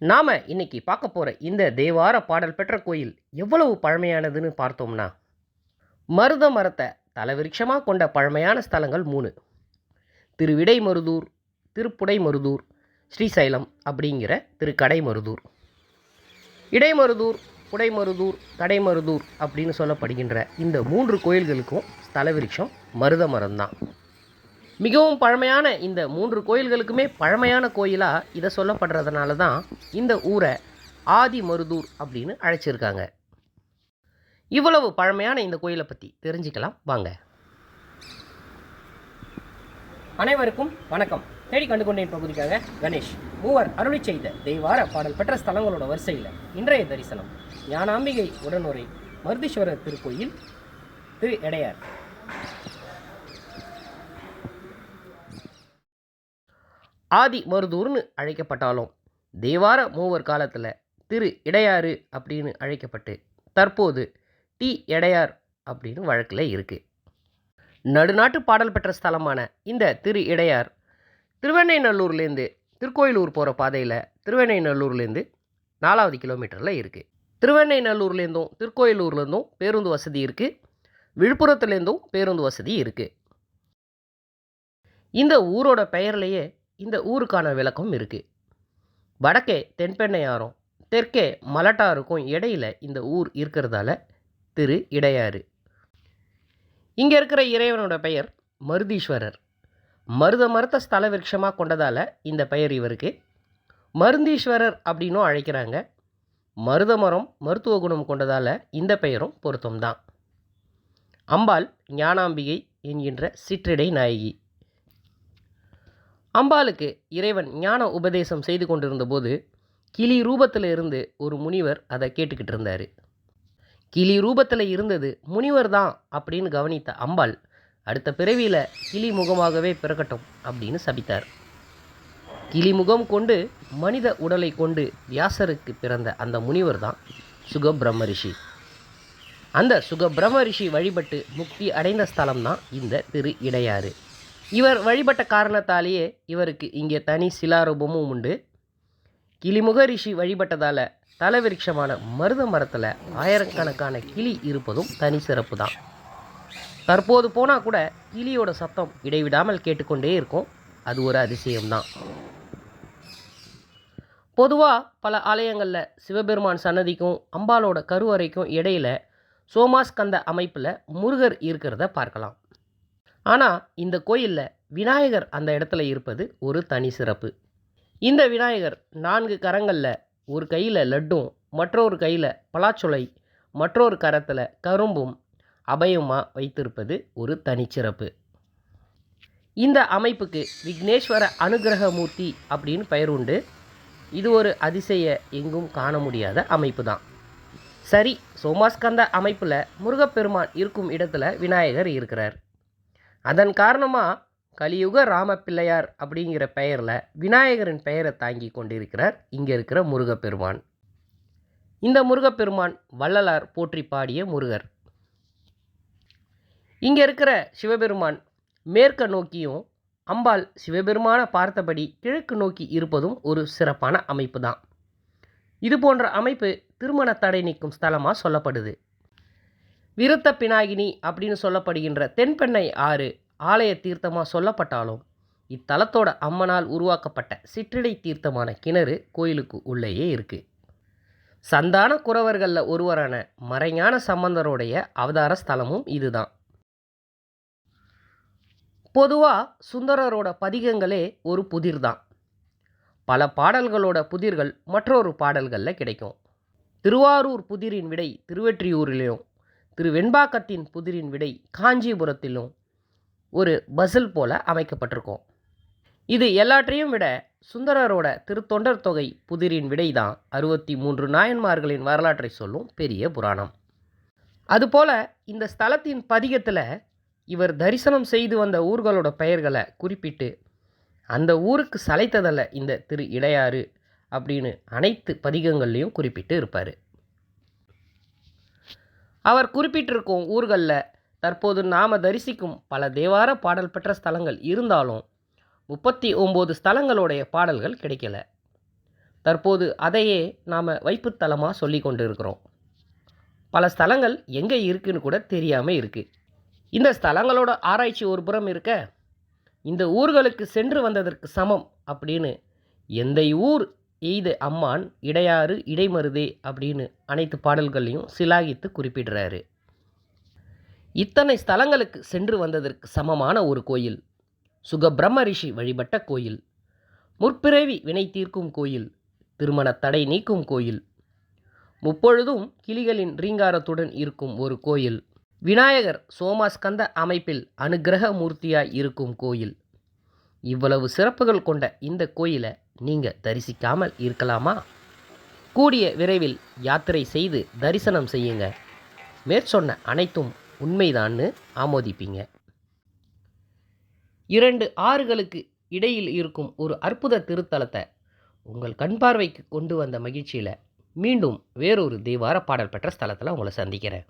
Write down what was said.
நாம் இன்னைக்கு பார்க்க போகிற இந்த தேவார பாடல் பெற்ற கோயில் எவ்வளவு பழமையானதுன்னு பார்த்தோம்னா மருத மரத்தை தலைவிருட்சமாக கொண்ட பழமையான ஸ்தலங்கள் மூணு. திருவிடைமருதூர் திருப்புடைமருதூர் ஸ்ரீசைலம் அப்படிங்கிற திருக்கடைமருதூர். இடைமருதூர் புடைமருதூர் கடைமருதூர் அப்படின்னு சொல்லப்படுகின்ற இந்த மூன்று கோயில்களுக்கும் ஸ்தலவிருட்சம் மருத மரம்தான். மிகவும் பழமையான இந்த மூன்று கோயில்களுக்குமே பழமையான கோயிலாக இதை சொல்லப்படுறதுனால தான் இந்த ஊரை ஆதி மருதூர் அப்படின்னு அழைச்சிருக்காங்க. இவ்வளவு பழமையான இந்த கோயிலை பற்றி தெரிஞ்சுக்கலாம் வாங்க. அனைவருக்கும் வணக்கம். தேடி கண்டுகொண்டேன் பகுதிக்காக கணேஷ். மூவர் அருளி செய்த தெய்வார பாடல் பெற்ற ஸ்தலங்களோட வரிசையில் இன்றைய தரிசனம். ஞானாம்பிகை உடனுரை மருதீஸ்வரர் திருக்கோயில் திரு எடையார். ஆதி மருதூர்னு அழைக்கப்பட்டாலும் தேவார மூவர் காலத்தில் திரு இடையாறு அப்படின்னு அழைக்கப்பட்டு தற்போது டி எடையார் அப்படின்னு வழக்கில் இருக்குது நடுநாட்டு பாடல் பெற்ற ஸ்தலமான இந்த திரு இடையார் திருவெண்ணைநல்லூர்லேருந்து திருக்கோயிலூர் போகிற பாதையில் திருவெண்ணைநல்லூர்லேருந்து நாலாவது கிலோமீட்டரில் இருக்குது திருவெண்ணைநல்லூர்லேருந்தும் திருக்கோயிலூர்லேருந்தும் பேருந்து வசதி இருக்குது விழுப்புரத்துலேருந்தும் பேருந்து வசதி இருக்குது இந்த ஊரோட பெயர்லேயே இந்த ஊருக்கான விளக்கம் இருக்குது வடக்கே தென்பெண்ணையாரும் தெற்கே மலட்டாருக்கும் இடையில இந்த ஊர் இருக்கிறதால திரு இடையாறு. இங்கே இருக்கிற இறைவனோட பெயர் மருதீஸ்வரர். மருத மருத்த ஸ்தல விருட்சமாக கொண்டதால் இந்த பெயர் இவருக்கு. மருந்தீஸ்வரர் அப்படின்னும் அழைக்கிறாங்க. மருத மரம் மருத்துவ குணம் கொண்டதால் இந்த பெயரும் பொருத்தம்தான். அம்பாள் ஞானாம்பிகை என்கின்ற சிற்றிடை நாயகி. அம்பாளுக்கு இறைவன் ஞான உபதேசம் செய்து கொண்டிருந்தபோது கிளி ரூபத்தில் இருந்து ஒரு முனிவர் அதை கேட்டுக்கிட்டு இருந்தார். கிளி ரூபத்தில் இருந்தது முனிவர் தான் அப்படின்னு கவனித்த அம்பாள் அடுத்த பிறவியில் கிளி முகமாகவே பிறக்கட்டும் அப்படின்னு சபித்தார். கிளி முகம் கொண்டு மனித உடலை கொண்டு வியாசருக்கு பிறந்த அந்த முனிவர் தான் சுகபிரம்ம ரிஷி. அந்த சுகபிரம்ம ரிஷி வழிபட்டு முக்தி அடைந்த ஸ்தலம் தான் இந்த திரு இடையாறு இவர் வழிபட்ட காரணத்தாலேயே இவருக்கு இங்கே தனி சிலாரூபமும் உண்டு. கிளிமுக ரிஷி வழிபட்டதால் தலவிருட்சமான மருத மரத்தில் ஆயிரக்கணக்கான கிளி இருப்பதும் தனி சிறப்பு தான் தற்போது போனால் கூட கிளியோட சத்தம் இடைவிடாமல் கேட்டுக்கொண்டே இருக்கும். அது ஒரு அதிசயம்தான். பொதுவாக பல ஆலயங்களில் சிவபெருமான் சன்னதிக்கும் அம்பாலோட கருவறைக்கும் இடையில சோமாஸ்கந்த அமைப்பில் முருகர் இருக்கிறத பார்க்கலாம். ஆனால் இந்த கோயிலில் விநாயகர் அந்த இடத்துல இருப்பது ஒரு தனி சிறப்பு. இந்த விநாயகர் நான்கு கரங்களில் ஒரு கையில் லட்டும் மற்றொரு கையில் பலாச்சுளை மற்றொரு கரத்தில் கரும்பும் அபயமாக வைத்திருப்பது ஒரு தனிச்சிறப்பு இந்த அமைப்புக்கு விக்னேஸ்வர அனுகிரகமூர்த்தி அப்படின்னு பெயர் உண்டு. இது ஒரு அதிசய எங்கும் காண முடியாத அமைப்பு தான். சரி சோமாஸ்கந்த அமைப்பில் முருகப்பெருமான் இருக்கும் இடத்துல விநாயகர் இருக்கிறார். அதன் காரணமாக கலியுக ராமப்பிள்ளையார் அப்படிங்கிற பெயரில் விநாயகரின் பெயரை தாங்கி கொண்டிருக்கிறார். இங்கே இருக்கிற முருகப்பெருமான். இந்த முருகப்பெருமான் வள்ளலார் போற்றி பாடிய முருகர். இங்கே இருக்கிற சிவபெருமான் மேற்க நோக்கியும் அம்பாள் சிவபெருமான பார்த்தபடி கிழக்கு நோக்கி இருப்பதும் ஒரு சிறப்பான அமைப்பு தான். இது போன்ற அமைப்பு திருமண தடை நீக்கும் ஸ்தலமாக சொல்லப்படுது. விருத்த பினாகினி அப்படின்னு சொல்லப்படுகின்ற தென்பெண்ணை ஆறு ஆலய தீர்த்தமாக சொல்லப்பட்டாலும் இத்தலத்தோட அம்மனால் உருவாக்கப்பட்ட சிற்றிடை தீர்த்தமான கிணறு கோயிலுக்கு உள்ளேயே இருக்குது சந்தான குறவர்களில் ஒருவரான மறைஞான சம்பந்தருடைய அவதார ஸ்தலமும் இதுதான். பொதுவாக சுந்தரரோட பதிகங்களே ஒரு புதிர் தான் பல பாடல்களோட புதிர்கள் மற்றொரு பாடல்களில் கிடைக்கும். திருவாரூர் புதிரின் விடை திருவெற்றியூரிலையும் திரு வெண்பாக்கத்தின் புதிரின் விடை காஞ்சிபுரத்திலும் ஒரு பசில் போல அமைக்கப்பட்டிருக்கும். இது எல்லாற்றையும் விட சுந்தரரோட திருத்தொண்டர் தொகை புதிரின் விடை தான் அறுபத்தி மூன்று நாயன்மார்களின் வரலாற்றை சொல்லும் பெரிய புராணம். அதுபோல இந்த ஸ்தலத்தின் பதிகத்தில் இவர் தரிசனம் செய்து வந்த ஊர்களோட பெயர்களை குறிப்பிட்டு அந்த ஊருக்கு சளைத்ததல்ல இந்த திரு இடையாறு அப்படின்னு அனைத்து பதிகங்கள்லையும் குறிப்பிட்டு இருப்பார். அவர் குறிப்பிட்டிருக்கும் ஊர்களில் தற்போது நாம் தரிசிக்கும் பல தேவார பாடல் பெற்ற ஸ்தலங்கள் இருந்தாலும் முப்பத்தி ஒம்பது ஸ்தலங்களுடைய பாடல்கள் கிடைக்கல. தற்போது அதையே நாம் வைப்புத்தலமாக சொல்லி கொண்டு இருக்கிறோம் பல ஸ்தலங்கள் எங்கே இருக்குன்னு கூட தெரியாமல் இருக்குது இந்த ஸ்தலங்களோட ஆராய்ச்சி ஒரு புறம் இருக்க இந்த ஊர்களுக்கு சென்று வந்ததற்கு சமம் அப்படின்னு எந்த ஊர் எய்த அம்மான் இடையாறு இடைமருதே அப்படின்னு அனைத்து பாடல்களையும் சிலாகித்து குறிப்பிடுறாரு. இத்தனை ஸ்தலங்களுக்கு சென்று வந்ததற்கு சமமான ஒரு கோயில் சுகபிரம்ம ரிஷி வழிபட்ட கோயில் முற்பிறவி வினை தீர்க்கும் கோயில் திருமண தடை நீக்கும் கோயில் முப்பொழுதும் கிளிகளின் ரீங்காரத்துடன் இருக்கும் ஒரு கோயில் விநாயகர் சோமாஸ்கந்த அமைப்பில் அனுக்கிரக மூர்த்தியாய் இருக்கும் கோயில் இவ்வளவு சிறப்புகள் கொண்ட இந்த கோயிலை நீங்கள் தரிசிக்காமல் இருக்கலாமா? கூடிய விரைவில் யாத்திரை செய்து தரிசனம் செய்யுங்க. மேற்சொன்ன அனைத்தும் உண்மைதான்னு ஆமோதிப்பீங்க. இரண்டு ஆறுகளுக்கு இடையில் இருக்கும் ஒரு அற்புத திருத்தலத்தை உங்கள் கண் பார்வைக்கு கொண்டு வந்த மகிழ்ச்சியில் மீண்டும் வேறொரு தேவார பாடல் பெற்ற ஸ்தலத்தில் உங்களை சந்திக்கிறேன்.